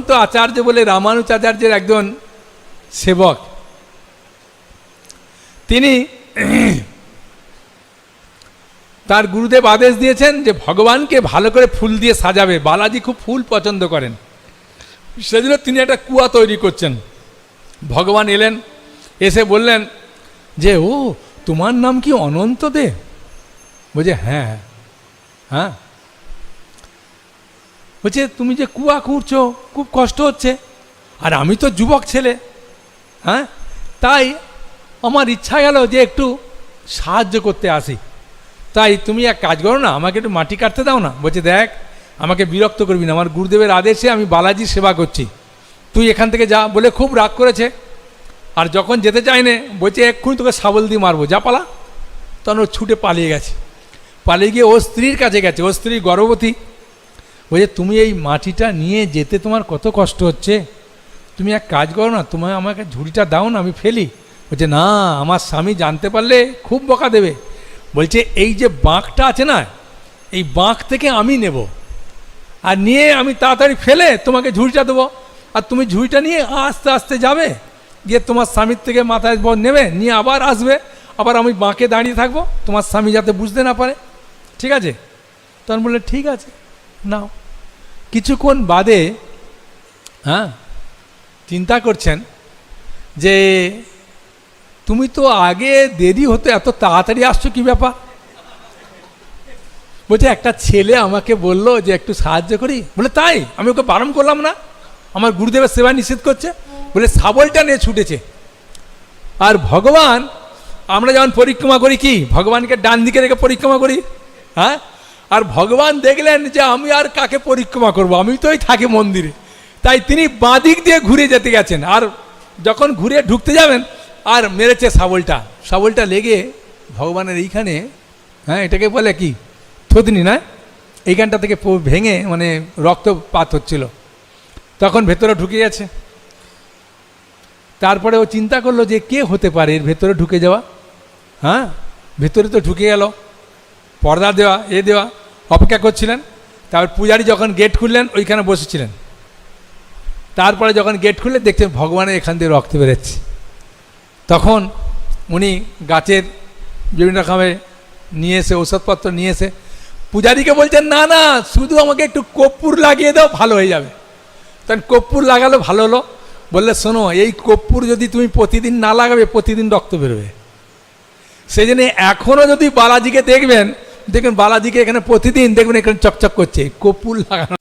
অনন্ত আচার্য বলে রামানুচাচার্যের একজন সেবক। তিনি তার গুরুদেব আদেশ দিয়েছেন যে ভগবানকে ভালো করে ফুল দিয়ে সাজাবে। বালাজি খুব ফুল পছন্দ করেন। সেজন্য তিনি একটা কুয়া তৈরি করছেন। ভগবান এলেন, এসে বললেন যে, ও, তোমার নাম কি অনন্ত দে বলছে হ্যাঁ হ্যাঁ। বলছে, তুমি যে কুয়া খুঁড়ছো, খুব কষ্ট হচ্ছে। আর আমি তো যুবক ছেলে হ্যাঁ? তাই আমার ইচ্ছা গেল যে একটু সাহায্য করতে আসি। তাই তুমি এক কাজ করো না, আমাকে একটু মাটি কাটতে দাও না। বলছে, দেখ, আমাকে বিরক্ত করবি না। আমার গুরুদেবের আদেশে আমি বালাজির সেবা করছি। তুই এখান থেকে যা বলে খুব রাগ করেছে। আর যখন যেতে চায় না বলছে, এক্ষুনি তোকে শাবল দিয়ে মারবো। যা পালা। তখন ও ছুটে পালিয়ে গেছে। পালিয়ে গিয়ে ও স্ত্রীর কাছে গেছে। ও স্ত্রী গর্ভবতী। বলছে, তুমি এই মাটিটা নিয়ে যেতে তোমার কত কষ্ট হচ্ছে? তুমি এক কাজ করো না, তোমায় আমাকে ঝুড়িটা দাও না, আমি ফেলি। বলছে, না, আমার স্বামী জানতে পারলে খুব বকা দেবে। বলছে, এই যে বাঁকটা আছে না, এই বাঁক থেকে আমি নেব। আর নিয়ে আমি তাড়াতাড়ি ফেলে তোমাকে ঝুড়িটা দেবো। আর তুমি ঝুড়িটা নিয়ে আস্তে আস্তে যাবে, গিয়ে তোমার স্বামীর থেকে মাথায় নেবে, নিয়ে আবার আসবে। আবার আমি বাঁকে দাঁড়িয়ে থাকব, তোমার স্বামী যাতে বুঝতে না পারে। ঠিক আছে? তখন বললে, ঠিক আছে, নাও। কিছুক্ষণ বাদে হ্যাঁ চিন্তা করছেন যে তুমি তো আগে দেরি হতো এত তাড়াতাড়ি আসছো, কি ব্যাপার? বলছে, একটা ছেলে আমাকে বলল যে একটু সাহায্য করি। বলে, তাই? আমি ওকে বারণ করলাম না। আমার গুরুদেবের সেবা নিষেধ করছে। বলে শাবলটা নিয়ে ছুটেছে। আর ভগবান, আমরা যেমন পরিক্রমা করি কি? ভগবানকে ডান দিকে রেখে পরিক্রমা করি। হ্যাঁ? আর ভগবান দেখলেন যে আমি আর কাকে পরিক্রমা করব? আমি তোই থাকি মন্দিরে। তাই তিনি বাঁদিক দিয়ে ঘুরে যেতে গেছেন। আর যখন ঘুরে ঢুকতে যাবেন, আর মেরেছে শাবলটা। শাবলটা লেগে ভগবানের এইখানে হ্যাঁ এটাকে বলে কি? থতনি, না? এইখানটা থেকে ভেঙে মানে রক্তপাত হচ্ছিল। তখন ভেতরে ঢুকে গেছে। তারপরে ও চিন্তা করল যে কে হতে পারে এর ভেতরে ঢুকে যাওয়া? হ্যাঁ ভেতরে তো ঢুকে গেল। পর্দা দেওয়া, এ দেওয়া। অপেক্ষা করছিলেন। তারপর পূজারি যখন গেট খুললেন, ওইখানে বসেছিলেন। তারপরে যখন গেট খুললে দেখতে ভগবানের এখান দিয়ে রক্ত বেরোচ্ছে। তখন উনি গাছের বিভিন্ন রকমের নিয়ে এসে ওষুধপত্র নিয়ে এসে পূজারীকে বলছেন, না না, শুধু আমাকে একটু কর্পূর লাগিয়ে দাও, ভালো হয়ে যাবে। তখন কর্পূর লাগালো, ভালো হলো। বললে, শোনো, এই কর্পূর যদি তুমি প্রতিদিন না লাগাবে, প্রতিদিন রক্ত বেরোবে। সেই জন্য এখনও যদি বালাজিকে দেখবেন দেখবেন বালাজিকে এখানে প্রতিদিন দেখবেন এখানে চকচক করছে কপুল লাগানো।